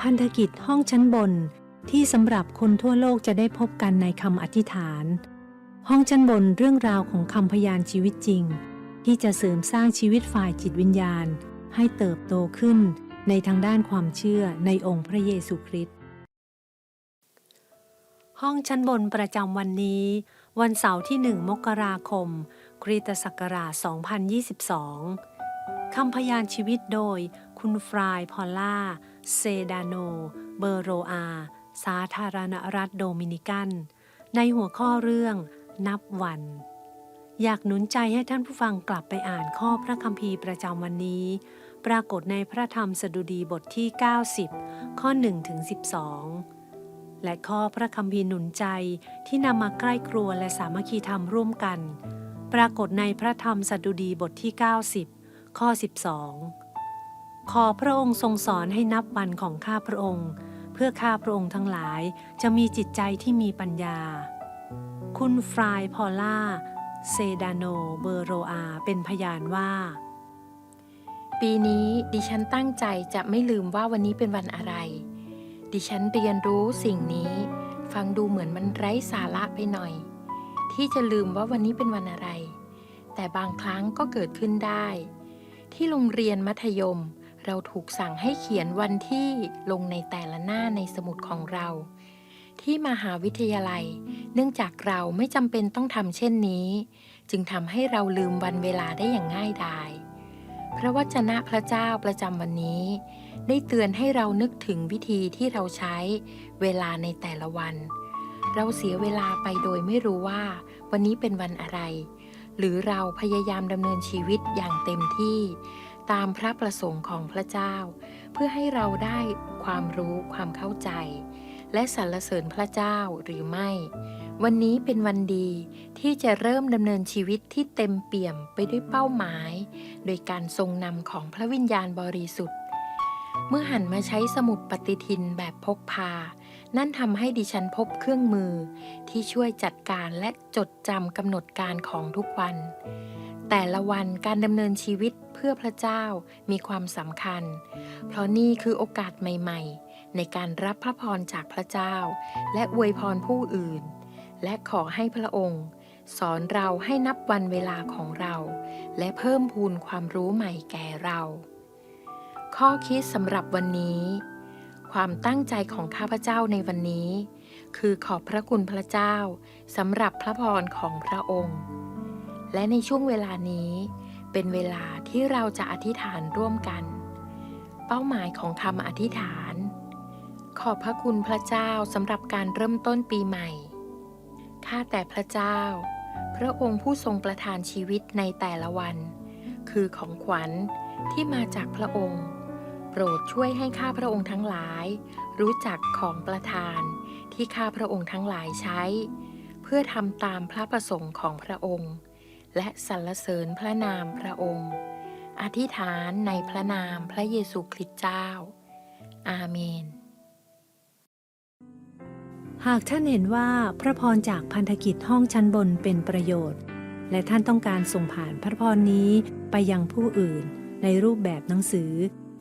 พันธกิจห้องชั้นบนที่สำหรับคนทั่วโลกจะได้พบกันในคำอธิษฐาน ห้องชั้นบนเรื่องราวของคำพยานชีวิตจริง ที่จะเสริมสร้างชีวิตฝ่ายจิตวิญญาณ ให้เติบโตขึ้นในทางด้านความเชื่อในองค์พระเยซูคริสต์ห้องชั้นบนประจำวันนี้ วันเสาร์ที่ 1 มกราคม คริสตศักราช 2022 คำพยานชีวิตโดย คุณฟรายพอลล่า เซดาโน เบโรอา สาธารณรัฐโดมินิกัน ในหัวข้อเรื่อง นับวัน อยากหนุนใจให้ท่านผู้ฟังกลับไปอ่านข้อพระคัมภีร์ประจำวันนี้ ปรากฏในพระธรรมสดุดีบทที่ 90 ข้อ1ถึง12และข้อพระคัมภีร์หนุนใจที่นำมาใกล้ครัวและสามัคคีธรรมร่วมกัน ปรากฏในพระธรรมสดุดีบทที่ 90 ข้อ 12 ขอพระองค์ทรงสอนให้นับวันของข้าพระองค์ เพื่อข้าพระองค์ทั้งหลายจะมีจิตใจที่มีปัญญา คุณฟรายพอล่า เซดาโนเบโรอาเป็นพยานว่า ปีนี้ดิฉันตั้งใจจะไม่ลืมว่าวันนี้เป็นวันอะไร ดิฉันเรียนรู้สิ่งนี้ ฟังดูเหมือนมันไร้สาระไปหน่อย ที่จะลืมว่าวันนี้เป็นวันอะไรแต่บางครั้งก็เกิดขึ้นได้ ที่โรงเรียนมัธยม เราถูกสั่งให้เขียนวันที่ลงในแต่ละหน้าในสมุดของเรา ที่มหาวิทยาลัย เนื่องจากเราไม่จำเป็นต้องทำเช่นนี้ จึงทำให้เราลืมวันเวลาได้อย่างง่ายดายพระวจนะพระเจ้าประจำวันนี้ ได้เตือนให้เรานึกถึงวิธีที่เราใช้เวลาในแต่ละวัน เราเสียเวลาไปโดยไม่รู้ว่า วันนี้เป็นวันอะไร หรือเราพยายามดำเนินชีวิตอย่างเต็มที่ ตามพระประสงค์ของพระเจ้า เพื่อให้เราได้ความรู้ความเข้าใจ และสรรเสริญพระเจ้าหรือไม่ วันนี้เป็นวันดีที่จะเริ่มดำเนินชีวิตที่เต็มเปี่ยมไปด้วยเป้าหมาย โดยการทรงนำของพระวิญญาณบริสุทธิ์ เมื่อหันมาใช้สมุดปฏิทินแบบพกพา นั่นทำให้ดิฉันพบเครื่องมือ ที่ช่วยจัดการและจดจำกำหนดการของทุกวัน แต่ละวันการดำเนินชีวิตเพื่อพระเจ้ามีความสำคัญ เพราะนี่คือโอกาสใหม่ ๆ ในการรับพระพรจากพระเจ้า และอวยพรผู้อื่น และขอให้พระองค์สอนเราให้นับวันเวลาของเรา และเพิ่มพูนความรู้ใหม่แก่เรา ข้อคิดสำหรับวันนี้ ความตั้งใจของข้าพเจ้าในวันนี้ คือขอบพระคุณพระเจ้าสำหรับพระพรของพระองค์ และในช่วงเวลานี้เป็นเวลาที่เราจะอธิษฐานร่วมกัน เป้าหมายของคำอธิษฐาน ขอบพระคุณพระเจ้าสำหรับการเริ่มต้นปีใหม่ ข้าแต่พระเจ้า พระองค์ผู้ทรงประทานชีวิตในแต่ละวัน คือของขวัญที่มาจากพระองค์ รดช่วยให้ข้าพระองค์ทั้งหลาย รู้จักของประทานที่ข้าพระองค์ทั้งหลายใช้ เพื่อทำตามพระประสงค์ของพระองค์ และสรรเสริญพระนามพระองค์ อธิษฐานในพระนามพระเยซูคริสต์เจ้า อาเมน หากท่านเห็นว่าพระพรจากพันธกิจห้องชั้นบนเป็นประโยชน์ และท่านต้องการส่งผ่านพระพรนี้ไปยังผู้อื่นในรูปแบบหนังสือ